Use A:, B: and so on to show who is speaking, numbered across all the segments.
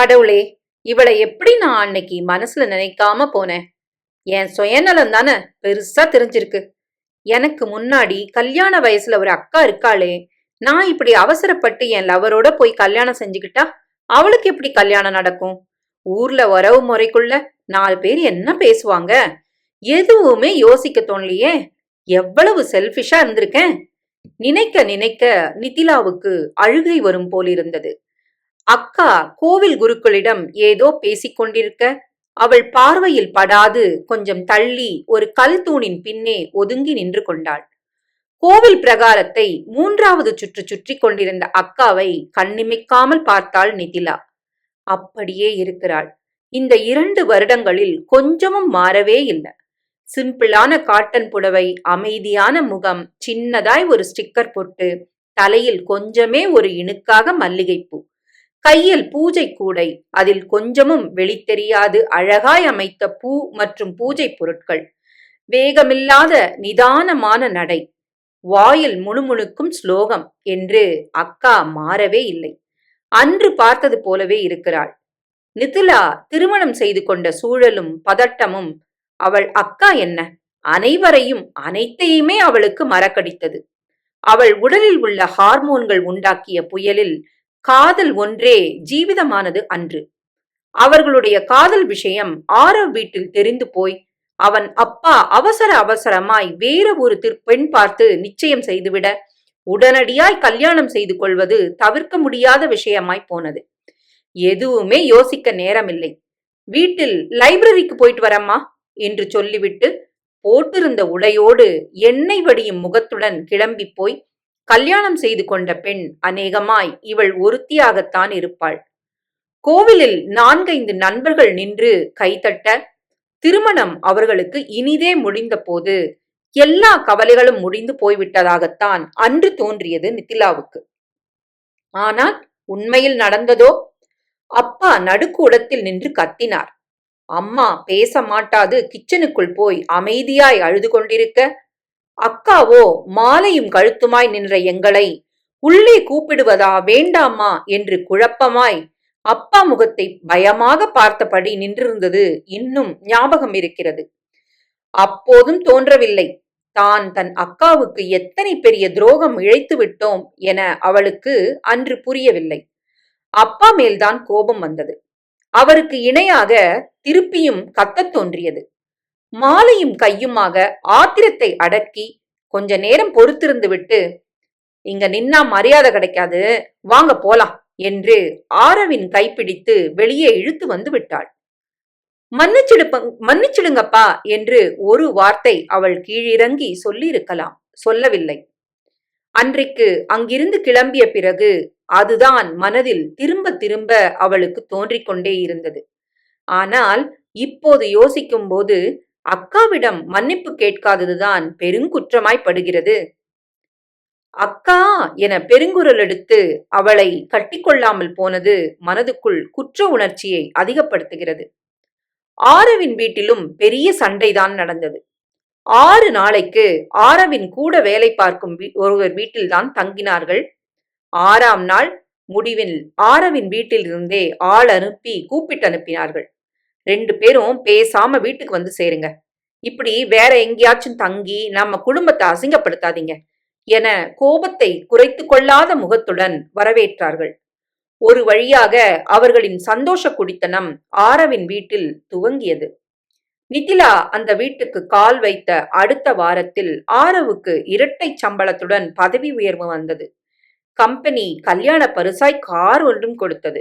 A: கடவுளே இவளை எப்படி நான் அன்னைக்கு மனசுல நினைக்காம போனேன்? என் சுயநலம் தானே பெருசா தெரிஞ்சிருக்கு. எனக்கு முன்னாடி கல்யாண வயசுல ஒரு அக்கா இருக்காளே நான் இப்படி அவசரப்பட்டு என் லவரோட போய் கல்யாணம் செஞ்சுக்கிட்டா அவளுக்கு எப்படி கல்யாணம் நடக்கும்? ஊர்ல உறவு முறைக்குள்ள நாலு பேர் என்ன பேசுவாங்க? எதுவுமே யோசிக்க தோணலையே எவ்வளவு செல்ஃபிஷா இருந்திருக்கேன்? நினைக்க நினைக்க நிதிலாவுக்கு அழுகை வரும் போலிருந்தது. அக்கா கோவில் குருக்களிடம் ஏதோ பேசிக் கொண்டிருக்க அவள் பார்வையில் படாது கொஞ்சம் தள்ளி ஒரு கல் தூணின் பின்னே ஒதுங்கி நின்று கொண்டாள். கோவில் பிரகாரத்தை மூன்றாவது சுற்று சுற்றி கொண்டிருந்த அக்காவை கண்ணிமைக்காமல் பார்த்தாள் நிதிலா. அப்படியே இருக்கிறாள். இந்த இரண்டு வருடங்களில் கொஞ்சமும் மாறவே இல்லை. சிம்பிளான காட்டன் புடவை அமைதியான முகம் சின்னதாய் ஒரு ஸ்டிக்கர் போட்டு தலையில் கொஞ்சமே ஒரு இணுக்காக மல்லிகைப்பூ. கையில் பூஜை கூடை. அதில் கொஞ்சமும் வெளித்தெரியாது அழகாய் அமைத்த பூ மற்றும் பூஜை பொருட்கள். வேகமில்லாத நிதானமான நடை. வாயில் முணுமுணுக்கும் ஸ்லோகம் என்று அக்கா மாறவே இல்லை. அன்று பார்த்தது போலவே இருக்கிறாள். நிதிலா திருமணம் செய்து கொண்ட சூழலும் பதட்டமும் அவள் அக்கா என்ன? அனைவரையும் அனைத்தையுமே அவளுக்கு மறக்கடித்தது. அவள் உடலில் உள்ள ஹார்மோன்கள் உண்டாக்கிய புயலில் காதல் ஒன்றே ஜீவிதமானது அன்று. அவர்களுடைய காதல் விஷயம் ஆரவ் வீட்டில் தெரிந்து போய் அவன் அப்பா அவசர அவசரமாய் வேற ஒரு பெண் பார்த்து நிச்சயம் செய்துவிட உடனடியாய் கல்யாணம் செய்து கொள்வது தவிர்க்க முடியாத விஷயமாய் போனது. எதுவுமே யோசிக்க நேரமில்லை. வீட்டில் லைப்ரரிக்கு போயிட்டு வரம்மா என்று சொல்லிவிட்டு போட்டிருந்த உடையோடு எண்ணெய் வடியும் முகத்துடன் கிளம்பி போய் கல்யாணம் செய்து கொண்ட பெண் அநேகமாய் இவள் ஒருத்தியாகத்தான் இருப்பாள். கோவிலில் நான்கைந்து நண்பர்கள் நின்று கைதட்ட திருமணம் அவர்களுக்கு இனிதே முடிந்த போது எல்லா கவலைகளும் முடிந்து போய்விட்டதாகத்தான் அன்று தோன்றியது நித்திலாவுக்கு ஆனால் உண்மையில் நடந்ததோ? அப்பா நடுக்கூடத்தில் நின்று கத்தினார். அம்மா பேச மாட்டாது கிச்சனுக்குள் போய் அமைதியாய் அழுது கொண்டிருக்க அக்காவோ மாலையும் கழுத்துமாய் நின்ற எங்களை உள்ளே கூப்பிடுவதா வேண்டாமா என்று குழப்பமாய் அப்பா முகத்தை பயமாக பார்த்தபடி நின்றிருந்தது இன்னும் ஞாபகம் இருக்கிறது. அப்போதும் தோன்றவில்லை. தான் தன் அக்காவுக்கு எத்தனை பெரிய துரோகம் இழைத்து விட்டோம் என அவளுக்கு அன்று புரியவில்லை. அப்பா மேல்தான் கோபம் வந்தது. அவருக்கு இணையாக திருப்பியும் கத்தத் தோன்றியது. மாலையும் கையுமாக ஆத்திரத்தை அடக்கி கொஞ்ச நேரம் பொறுத்திருந்து விட்டு இங்க நின்னா மரியாதை கிடைக்காது வாங்க போலாம் என்று ஆரவின் கைப்பிடித்து வெளியே இழுத்து வந்து விட்டாள். மன்னிச்சிடுப்ப மன்னிச்சிடுங்கப்பா என்று ஒரு வார்த்தை அவள் கீழிறங்கி சொல்லியிருக்கலாம் சொல்லவில்லை. அன்றைக்கு அங்கிருந்து கிளம்பிய பிறகு அதுதான் மனதில் திரும்ப திரும்ப அவளுக்கு தோன்றிக் கொண்டே இருந்தது. ஆனால் இப்போது யோசிக்கும் போது அக்காவிடம் மன்னிப்பு கேட்காததுதான் பெருங்குற்றமாய்ப்படுகிறது அக்கா என பெருங்குரல் எடுத்து அவளை கட்டிக்கொள்ளாமல் போனது மனதுக்குள் குற்ற உணர்ச்சியை அதிகப்படுத்துகிறது. ஆரவின் வீட்டிலும் பெரிய சண்டைதான் நடந்தது. ஆறு நாளைக்கு ஆரவின் கூட வேலை பார்க்கும் ஒருவர் வீட்டில்தான் தங்கினார்கள். ஆறாம் நாள் முடிவில் ஆரவின் வீட்டிலிருந்தே ஆள் அனுப்பி கூப்பிட்டு அனுப்பினார்கள் ரெண்டு பேரும் பேசாம வீட்டுக்கு வந்து சேருங்க. இப்படி வேற எங்கேயாச்சும் தங்கி நம்ம குடும்பத்தை அசிங்கப்படுத்தாதீங்க என கோபத்தை குறைத்து கொள்ளாத முகத்துடன் வரவேற்றார்கள். ஒரு வழியாக அவர்களின் சந்தோஷ குடித்தனம் ஆரவின் வீட்டில் துவங்கியது. நிதிலா அந்த வீட்டுக்கு கால் வைத்த அடுத்த வாரத்தில் ஆரவுக்கு இரட்டை சம்பளத்துடன் பதவி உயர்வு வந்தது. கம்பெனி கல்யாண பரிசாய் கார் ஒன்றும் கொடுத்தது.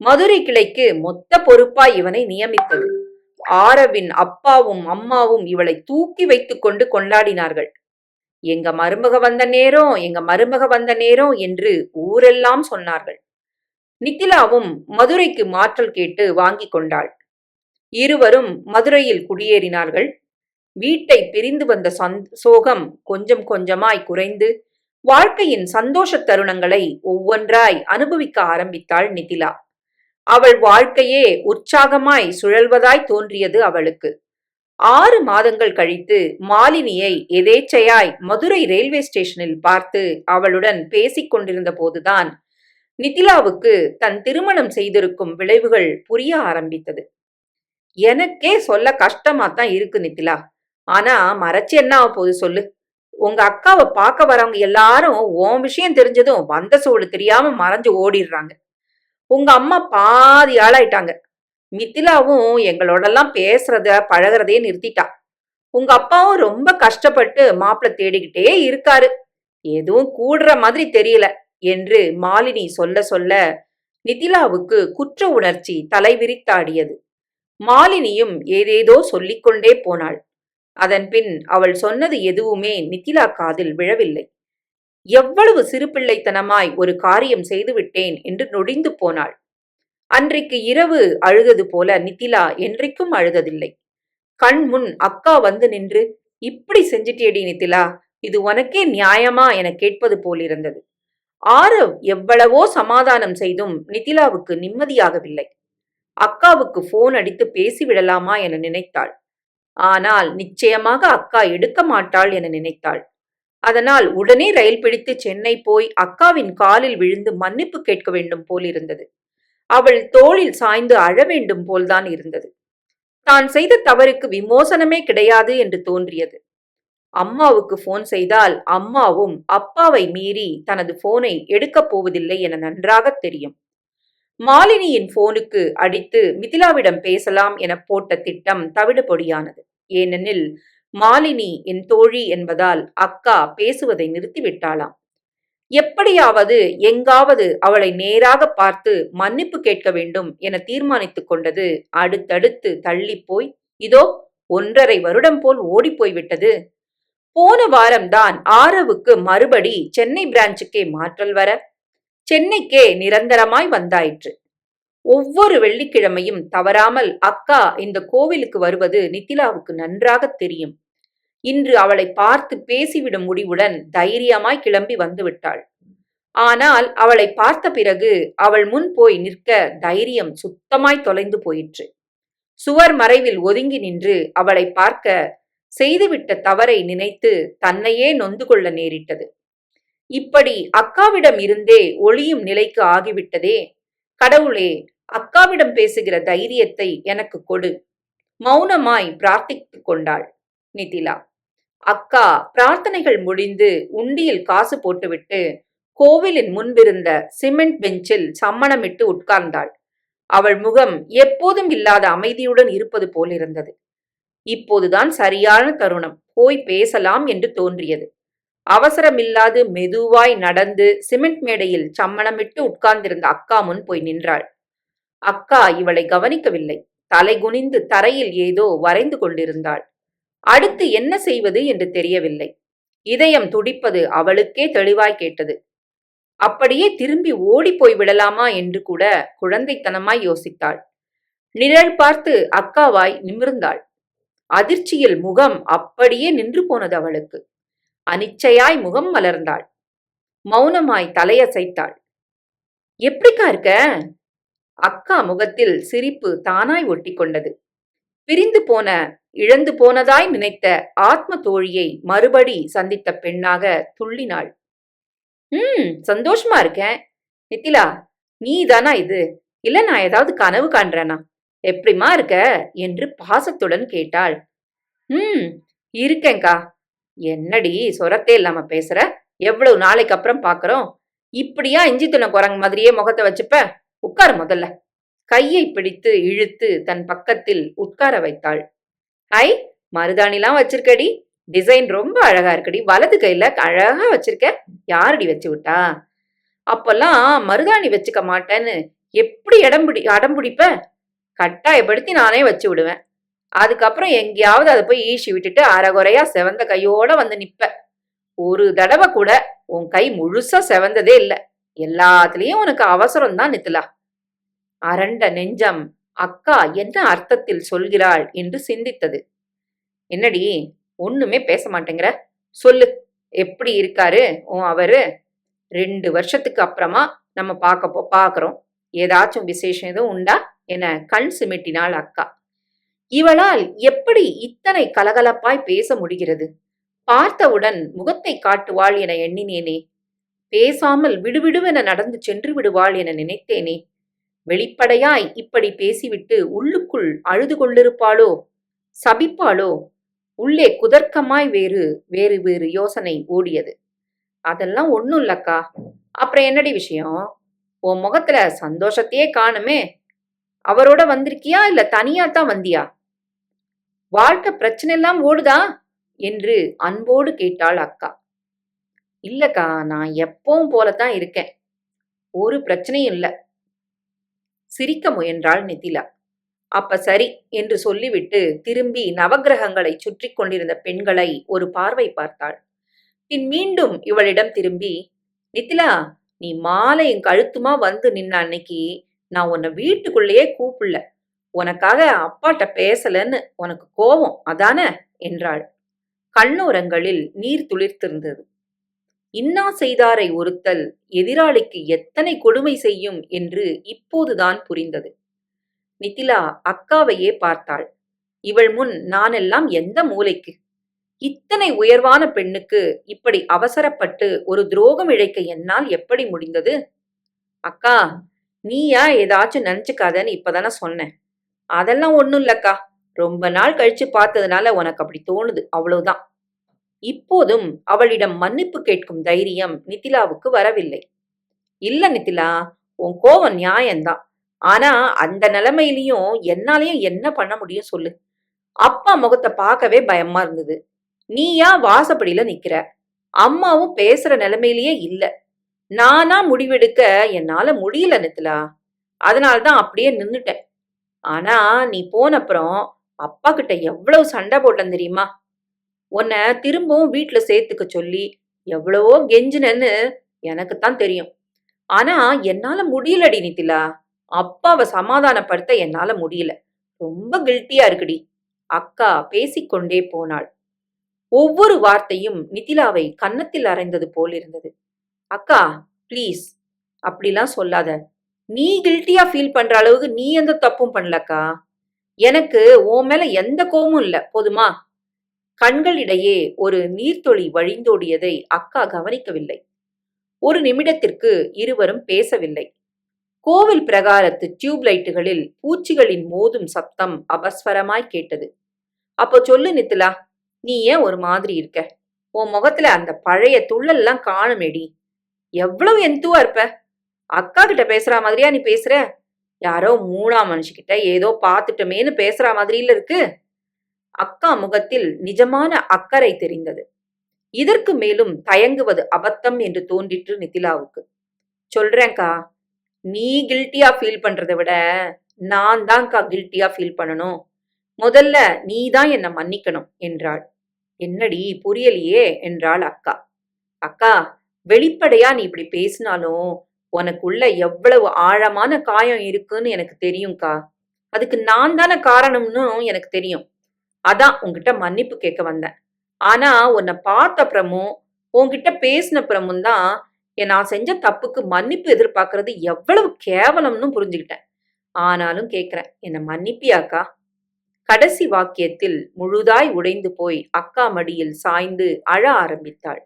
A: மதுரை கிளைக்கு மொத்த பொறுப்பாய் இவனை நியமித்தது. ஆரவின் அப்பாவும் அம்மாவும் இவளை தூக்கி வைத்துக் கொண்டு கொண்டாடினார்கள். எங்க மருமக வந்த நேரம் எங்க மருமக வந்த நேரம் என்று ஊரெல்லாம் சொன்னார்கள். நித்திலாவும் மதுரைக்கு மாற்றல் கேட்டு வாங்கி கொண்டாள். இருவரும் மதுரையில் குடியேறினார்கள். வீட்டை பிரிந்து வந்த சோகம் கொஞ்சம் கொஞ்சமாய் குறைந்து வாழ்க்கையின் சந்தோஷ தருணங்களை ஒவ்வொன்றாய் அனுபவிக்க ஆரம்பித்தாள் நிதிலா அவள் வாழ்க்கையே உற்சாகமாய் சுழல்வதாய் தோன்றியது அவளுக்கு. ஆறு மாதங்கள் கழித்து மாலினியை எதேச்சையாய் மதுரை ரயில்வே ஸ்டேஷனில் பார்த்து அவளுடன் பேசிக் கொண்டிருந்த போதுதான் நிதிலாவுக்கு தன் திருமணம் செய்திருக்கும் விளைவுகள் புரிய ஆரம்பித்தது. எனக்கே சொல்ல கஷ்டமா தான் இருக்கு நிதிலா ஆனா மறைச்சு என்ன ஆக போகுது சொல்லு. உங்க அக்காவை பார்க்க வரவங்க எல்லாரும் உன் விஷயம் தெரிஞ்சதும் வந்த சூடு தெரியாம மறைஞ்சு ஓடிடுறாங்க. உங்க அம்மா பாதி ஆளாயிட்டாங்க. மித்திலாவும் எங்களோடலாம் பேசுறத பழகிறதே நிறுத்திட்டா. உங்க அப்பாவும் ரொம்ப கஷ்டப்பட்டு மாப்பிள்ள தேடிக்கிட்டே இருக்காரு. எதுவும் கூடுற மாதிரி தெரியல என்று மாலினி சொல்ல சொல்ல நிதிலாவுக்கு குற்ற உணர்ச்சி தலைவிரித்தாடியது. மாலினியும் ஏதேதோ சொல்லிக்கொண்டே போனாள். அதன்பின் அவள் சொன்னது எதுவுமே நிதிலா காதில் விழவில்லை. எவ்வளவு சிறுபிள்ளைத்தனமாய் ஒரு காரியம் செய்துவிட்டேன் என்று நொடிந்து போனாள். அன்றைக்கு இரவு அழுதது போல நித்திலா என்றைக்கும் அழுததில்லை. கண் முன் அக்கா வந்து நின்று இப்படி செஞ்சிட்டியடி நித்திலா இது உனக்கே நியாயமா என கேட்பது போலிருந்தது. ஆரவ் எவ்வளவோ சமாதானம் செய்தும் நிதிலாவுக்கு நிம்மதியாகவில்லை. அக்காவுக்கு போன் அடித்து பேசிவிடலாமா என நினைத்தாள். ஆனால் நிச்சயமாக அக்கா எடுக்க மாட்டாள் என நினைத்தாள். அதனால் உடனே ரயில் பிடித்து சென்னை போய் அக்காவின் காலில் விழுந்து மன்னிப்பு கேட்க வேண்டும் போல் இருந்தது. அவள் தோளில் சாய்ந்து அழ வேண்டும் போல்தான் இருந்தது. தான் செய்த தவறுக்கு விமோசனமே கிடையாது என்று தோன்றியது. அம்மாவுக்கு போன் செய்தால் அம்மாவும் அப்பாவை மீறி தனது போனை எடுக்கப் போவதில்லை என நன்றாக தெரியும். மாலினியின் போனுக்கு அடித்து மிதிலாவிடம் பேசலாம் என போட்ட திட்டம் தவிடுபொடியானது. ஏனெனில் மாலினி என் தோழி என்பதால் அக்கா பேசுவதை நிறுத்திவிட்டாளாம். எப்படியாவது எங்காவது அவளை நேராக பார்த்து மன்னிப்பு கேட்க வேண்டும் என தீர்மானித்துக் கொண்டது அடுத்தடுத்து தள்ளி போய் இதோ ஒன்றரை வருடம் போல் ஓடிப்போய்விட்டது போன வாரம்தான் ஆரவுக்கு மறுபடி சென்னை பிரான்ச்சுக்கே மாற்றல் வர சென்னைக்கே நிரந்தரமாய் வந்தாயிற்று. ஒவ்வொரு வெள்ளிக்கிழமையும் தவறாமல் அக்கா இந்த கோவிலுக்கு வருவது நித்திலாவுக்கு நன்றாக தெரியும். இன்று அவளை பார்த்து பேசிவிடும் முடிவுடன் தைரியமாய் கிளம்பி வந்துவிட்டாள் ஆனால் அவளை பார்த்த பிறகு அவள் முன் போய் நிற்க தைரியம் சுத்தமாய் தொலைந்து போயிற்று. சுவர் மறைவில் ஒதுங்கி நின்று அவளை பார்க்க செய்துவிட்ட தவறை நினைத்து தன்னையே நொந்து கொள்ள நேரிட்டது. இப்படி அக்காவிடம் இருந்தே ஒளியும் நிலைக்கு ஆகிவிட்டதே கடவுளே அக்காவிடம் பேசுகிற தைரியத்தை எனக்கு கொடு. மௌனமாய் பிரார்த்தித்து கொண்டாள் நிதிலா அக்கா பிரார்த்தனைகள் முடிந்து உண்டியில் காசு போட்டுவிட்டு கோவிலின் முன்பிருந்த சிமெண்ட் பெஞ்சில் சம்மணமிட்டு உட்கார்ந்தாள். அவள் முகம் எப்போதும் இல்லாத அமைதியுடன் இருப்பது போல் இருந்தது இப்போதுதான் சரியான தருணம். போய் பேசலாம் என்று தோன்றியது. அவசரமில்லாது மெதுவாய் நடந்து சிமெண்ட் மேடையில் சம்மணமிட்டு உட்கார்ந்திருந்த அக்கா முன் போய் நின்றாள். அக்கா இவளை கவனிக்கவில்லை. தலை குனிந்து தரையில் ஏதோ வரைந்து கொண்டிருந்தாள். அடுத்து என்ன செய்வது என்று தெரியவில்லை. இதயம் துடிப்பது அவளுக்கே தெளிவாய் கேட்டது. அப்படியே திரும்பி ஓடி போய் விடலாமா என்று கூட குழந்தைத்தனமாய் யோசித்தாள். நிழல் பார்த்து அக்காவாய் நிமிர்ந்தாள். அதிர்ச்சியில் முகம் அப்படியே நின்று போனது அவளுக்கு. அனிச்சையாய் முகம் மலர்ந்தாள். மௌனமாய் தலையசைத்தாள். எப்படிக்கா இருக்க? அக்கா முகத்தில் சிரிப்பு தானாய் ஒட்டி கொண்டது பிரிந்து போன இழந்து போனதாய் நினைத்த ஆத்ம தோழியை மறுபடி சந்தித்த பெண்ணாக துள்ளினாள். ம் சந்தோஷமா இருக்கேன். நித்திலா நீ தானா இது? இல்ல நான் ஏதாவது கனவு காண்றேனா? எப்படிமா இருக்க? என்று பாசத்துடன் கேட்டாள். ம் இருக்கேங்க்கா என்னடி சொரத்தே இல்லாம பேசுற? எவ்வளவு நாளைக்கு அப்புறம் பாக்குறோம்? இப்படியா இஞ்சி துணை குரங்கு மாதிரியே முகத்தை வச்சுப்ப? உட்காரு முதல்ல. கையை பிடித்து இழுத்து தன் பக்கத்தில் உட்கார வைத்தாள். ஐ மருதாணிலாம் வச்சிருக்கடி. டிசைன் ரொம்ப அழகா இருக்குடி. வலது கையில அழகா வச்சிருக்க. யாரடி வச்சு விட்டா? அப்பெல்லாம் மருதாணி வச்சுக்க மாட்டேன்னு எப்படி இடம் பிடி கட்டாயப்படுத்தி நானே வச்சு விடுவேன். அதுக்கப்புறம் எங்கேயாவது அதை போய் ஈசி விட்டுட்டு அரைகுறையா செவந்த கையோட வந்து நிப்ப. ஒரு தடவை கூட உன் கை முழுசா செவந்ததே இல்லை. எல்லாத்துலயும் உனக்கு அவசரம் தான் நித்துலா. அரண்ட நெஞ்சம் அக்கா என்ன அர்த்தத்தில் சொல்கிறாள் என்று சிந்தித்தது. என்னடி ஒண்ணுமே பேச மாட்டேங்கிற? சொல்லு. எப்படி இருக்காரு? உன் அவரு ரெண்டு வருஷத்துக்கு அப்புறமா நம்ம பார்க்க போ ஏதாச்சும் விசேஷம் எதுவும் உண்டா? என கண் சிமிட்டினாள் அக்கா. இவளால் எப்படி இத்தனை கலகலப்பாய் பேச முடிகிறது? பார்த்தவுடன் முகத்தை காட்டுவாள் என எண்ணினேனே. பேசாமல் விடுவிடுவென நடந்து சென்று விடுவாள் என நினைத்தேனே. வெளிப்படையாய் இப்படி பேசிவிட்டு உள்ளுக்குள் அழுது கொண்டிருப்பாளோ? சபிப்பாளோ? உள்ளே குதர்க்கமாய் வேறு வேறு வேறு யோசனை ஓடியது. அதெல்லாம் ஒண்ணும் இல்லக்கா. அப்புறம் என்னடி விஷயம்? உன் முகத்துல சந்தோஷத்தையே காணுமே. அவரோட வந்திருக்கியா இல்ல தனியா தான் வந்தியா? வாழ்க்கை பிரச்சனை எல்லாம் ஓடுதா? என்று அன்போடு கேட்டாள் அக்கா. இல்லக்கா நான் எப்பவும் போலத்தான் இருக்கேன். ஒரு பிரச்சனையும் இல்லை. சிரிக்க முயன்றாள் நிதிலா அப்ப சரி என்று சொல்லிவிட்டு திரும்பி நவகிரகங்களை சுற்றி கொண்டிருந்த பெண்களை ஒரு பார்வை பார்த்தாள். பின் மீண்டும் இவளிடம் திரும்பி நித்திலா நீ மாலை என் கழுத்துமா வந்து நின்ன அன்னைக்கு? நான் உன்னை வீட்டுக்குள்ளேயே கூப்பிடல. உனக்காக அப்பாட்ட பேசலன்னு உனக்கு கோபம் அதானே? என்றாள். கண்ணோரங்களில் நீர் துளிர்த்திருந்தது. இன்னா செய்தாரை ஒருத்தல் எதிராளிக்கு எத்தனை கொடுமை செய்யும் என்று இப்போதுதான் புரிந்தது. நித்திலா அக்காவையே பார்த்தாள். இவள் முன் நானெல்லாம் எந்த மூலைக்கு? இத்தனை உயர்வான பெண்ணுக்கு இப்படி அவசரப்பட்டு ஒரு துரோகம் இழைக்க என்னால் எப்படி முடிந்தது? அக்கா நீயா ஏதாச்சும் நினைச்சுக்காதன்னு இப்பதானே சொன்னேன். அதெல்லாம் ஒன்றும் இல்லக்கா. ரொம்ப நாள் கழிச்சு பார்த்ததுனால உனக்கு அப்படி தோணுது. அவ்வளவுதான். இப்போதும் அவளிடம் மன்னிப்பு கேட்கும் தைரியம் நித்திலாவுக்கு வரவில்லை. இல்ல நித்திலா உன் கோவம் நியாயம்தான். ஆனா அந்த நிலைமையிலையும் என்னாலையும் என்ன பண்ண முடியும் சொல்லு. அப்பா முகத்தை பார்க்கவே பயமா இருந்தது. நீயா வாசப்படியில நிக்கிற? அம்மாவும் பேசுற நிலைமையிலேயே இல்ல. நானா முடிவெடுக்க என்னால முடியல நித்திலா. அதனால்தான் அப்படியே நின்னுட்டேன். ஆனா நீ போனப்புறம் அப்பா கிட்ட எவ்வளவு சண்டை போட்டேன் தெரியுமா? உன்னை திரும்பவும் வீட்டுல சேர்த்துக்க சொல்லி எவ்வளவோ கெஞ்சினன்னு எனக்கு தான் தெரியும். ஆனா என்னால முடியலடி நித்திலா. அப்பாவை சமாதானப்படுத்த என்னால முடியல. ரொம்ப கில்ட்டியா இருக்குடி. அக்கா பேசிக்கொண்டே போனாள். ஒவ்வொரு வார்த்தையும் நிதிலாவை கன்னத்தில் அரைந்தது போல் இருந்தது. அக்கா ப்ளீஸ் அப்படிலாம் சொல்லாத. நீ கில்ட்டியா ஃபீல் பண்ற அளவுக்கு நீ எந்த தப்பும் பண்ணலக்கா? எனக்கு உன் மேல எந்த கோமும் இல்ல போதுமா? கண்களிடையே ஒரு நீர்த்தொளி வழிந்தோடியதை அக்கா கவனிக்கவில்லை. ஒரு நிமிடத்திற்கு இருவரும் பேசவில்லை. கோவில் பிரகாரத்து டியூப் லைட்டுகளில் பூச்சிகளின் மோதும் சப்தம் அபஸ்வரமாய் கேட்டது. அப்போ சொல்லு நித்திலா நீ ஏன் ஒரு மாதிரி இருக்க? உன் முகத்துல அந்த பழைய துள்ளல்லாம் காணுமேடி? எவ்வளவு எந்துவா இருப்ப? அக்கா கிட்ட பேசுற மாதிரியா நீ பேசுற? யாரோ மூணாம் மனுஷிக்கிட்ட ஏதோ பார்த்துட்டோமேன்னு பேசுற மாதிரியில இருக்கு. அக்கா முகத்தில் நிஜமான அக்கறை தெரிந்தது. இதற்கு மேலும் தயங்குவது அபத்தம் என்று தோன்றிற்று நிதிலாவுக்கு சொல்றேன்க்கா நீ கில்ட்டியா ஃபீல் பண்றதை விட நான் தான்க்கா கில்ட்டியா ஃபீல் பண்ணணும். முதல்ல நீ தான் என்னை மன்னிக்கணும் என்றாள். என்னடி புரியலையே என்றாள் அக்கா. அக்கா வெளிப்படையா நீ இப்படி பேசினாலும் உனக்குள்ள எவ்வளவு ஆழமான காயம் இருக்குன்னு எனக்கு தெரியும்க்கா. அதுக்கு நான் தானே காரணம்னு எனக்கு தெரியும். அதான் உங்ககிட்ட மன்னிப்பு கேட்க வந்தேன். ஆனா உன்னை பார்த்த அப்புறமும் உன்கிட்ட பேசின அப்புறமும் தான் நான் செஞ்ச தப்புக்கு மன்னிப்பு எதிர்பார்க்கறது எவ்வளவு கேவலம்னு புரிஞ்சுக்கிட்டேன். ஆனாலும் கேக்குறேன் என்னை மன்னிப்பியாக்கா? கடைசி வாக்கியத்தில் முழுதாய் உடைந்து போய் அக்கா மடியில் சாய்ந்து அழ ஆரம்பித்தாள்.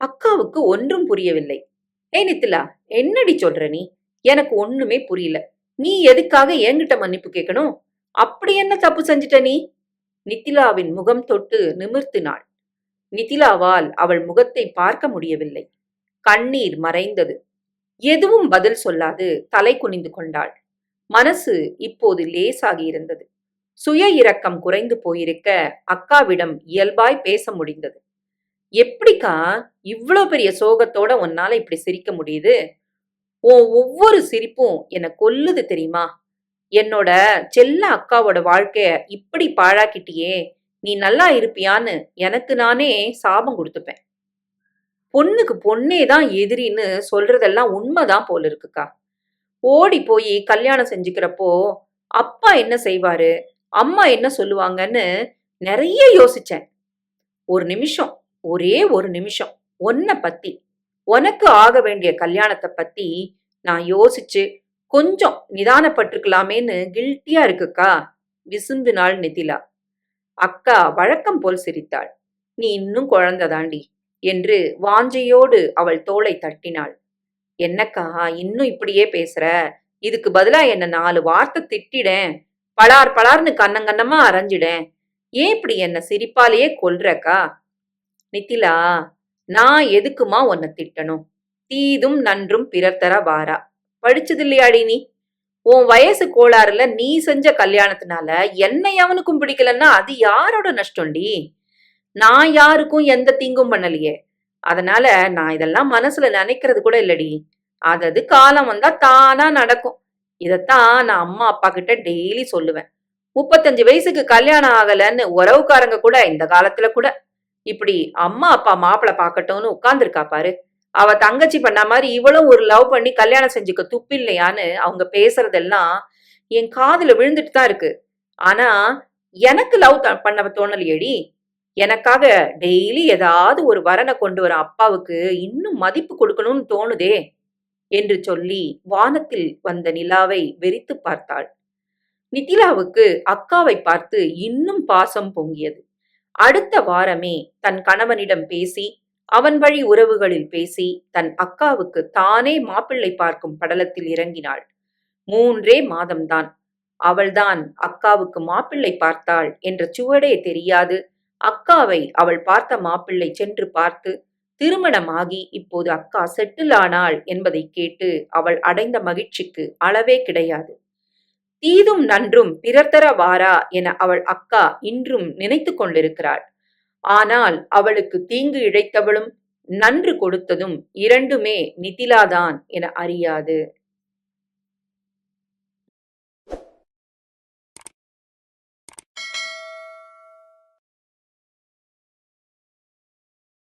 A: அக்காவுக்கு ஒன்றும் புரியவில்லை. ஏய் நித்திலா என்னடி சொல்ற நீ? எனக்கு ஒண்ணுமே புரியல. நீ எதுக்காக என்கிட்ட மன்னிப்பு கேட்கணும் அப்படி என்ன தப்பு செஞ்சிட்ட நீ? நித்திலாவின் முகம் தொட்டு நிமிர்த்தினாள். நித்திலாவால் அவள் முகத்தை பார்க்க முடியவில்லை. கண்ணீர் மறைந்தது. எதுவும் பதில் சொல்லாது தலை குனிந்து கொண்டாள். மனசு இப்போது லேசாகி இருந்தது. சுய இரக்கம் குறைந்து போயிருக்க அக்காவிடம் இயல்பாய் பேச முடிந்தது. எப்படிக்கா இவ்வளோ பெரிய சோகத்தோட உன்னால இப்படி சிரிக்க முடியுது? உன் ஒவ்வொரு சிரிப்பும் என்னை கொல்லுது தெரியுமா? என்னோட செல்ல அக்காவோட வாழ்க்கைய இப்படி பாழாக்கிட்டியே நீ நல்லா இருப்பியான்னு எனக்கு நானே சாபம் கொடுத்துப்பேன். பொண்ணுக்கு பொண்ணே தான் எதிரின்னு சொல்றதெல்லாம் உண்மைதான் போல இருக்குக்கா. ஓடி போய் கல்யாணம் செஞ்சுக்கிறப்போ அப்பா என்ன செய்வாரு? அம்மா என்ன சொல்லுவாங்கன்னு நிறைய யோசிச்சேன். ஒரு நிமிஷம் ஒரே ஒரு நிமிஷம். உன்னை பத்தி உனக்கு ஆக வேண்டிய கல்யாணத்தை பத்தி நான் யோசிச்சு கொஞ்சம் நிதானப்பட்டிருக்கலாமேன்னு கில்ட்டியா இருக்குக்கா? விசும்பினாள் நிதிலா அக்கா வழக்கம் போல் சிரித்தாள். நீ இன்னும் குழந்தை தாண்டி என்று வாஞ்சையோடு அவள் தோளை தட்டினாள். என்னக்கா இன்னும் இப்படியே பேசுற? இதுக்கு பதிலா என்ன நாலு வார்த்தை திட்டிடேன். பலார் பலார்னு கண்ணங்கண்ணமா அரைஞ்சிடேன். ஏன் இப்படி என்ன சிரிப்பாலேயே கொல்றக்கா? நித்திலா நான் எதுக்குமா உன்னை திட்டணும்? தீதும் நன்றும் பிறர் தர வாரா. படிச்சது இல்லையாடி நீ? உன் வயசு கோளாறுல நீ செஞ்ச கல்யாணத்தினால என்னை அவனுக்கும் பிடிக்கலன்னா அது யாரோட நஷ்டம்டி? நான் யாருக்கும் எந்த தீங்கும் பண்ணலையே. அதனால நான் இதெல்லாம் மனசுல நினைக்கிறது கூட இல்லடி. அதது காலம் வந்தா தானா நடக்கும். இதத்தான் நான் அம்மா அப்பா கிட்ட டெய்லி சொல்லுவேன். முப்பத்தஞ்சு வயசுக்கு கல்யாணம் ஆகலன்னு உறவுக்காரங்க கூட இந்த காலத்துல கூட இப்படி அம்மா அப்பா மாப்பிள பார்க்கட்டும்னு உட்கார்ந்துருக்கா பாரு. அவ தங்கச்சி பண்ண மாதிரி இவளும் ஒரு லவ் பண்ணி கல்யாணம் செஞ்சுக்க துப்பில்லையான்னு அவங்க பேசுறதெல்லாம் என் காதுல விழுந்துட்டு தான் இருக்கு. ஆனா எனக்கு லவ் பண்ண தோணலையடி. எனக்காக டெய்லி ஏதாவது ஒரு வரனை கொண்டு வர அப்பாவுக்கு இன்னும் மதிப்பு கொடுக்கணும்னு தோணுதே என்று சொல்லி வானத்தில் வந்த நிலாவை வெறித்து பார்த்தாள். நித்திலாவுக்கு அக்காவை பார்த்து இன்னும் பாசம் பொங்கியது. அடுத்த வாரமே தன் கணவனிடம் பேசி அவன் வழி உறவுகளில் பேசி தன் அக்காவுக்கு தானே மாப்பிள்ளை பார்க்கும் படலத்தில் இறங்கினாள். மூன்றே மாதம்தான். அவள்தான் அக்காவுக்கு மாப்பிள்ளை பார்த்தாள் என்ற சுவடே தெரியாது. அக்காவை அவள் பார்த்த மாப்பிள்ளை சென்று பார்த்து திருமணமாகி இப்போது அக்கா செட்டில் ஆனாள் என்பதை கேட்டு அவள் அடைந்த மகிழ்ச்சிக்கு அளவே கிடையாது. தீதும் நன்றும் பிறர்தர வாரா என அவள் அக்கா இன்றும் நினைத்து கொண்டிருக்கிறாள். ஆனால் அவளுக்கு தீங்கு இழைத்தவளும் நன்று கொடுத்ததும் இரண்டுமே நிதிலாதான் என அறியாது.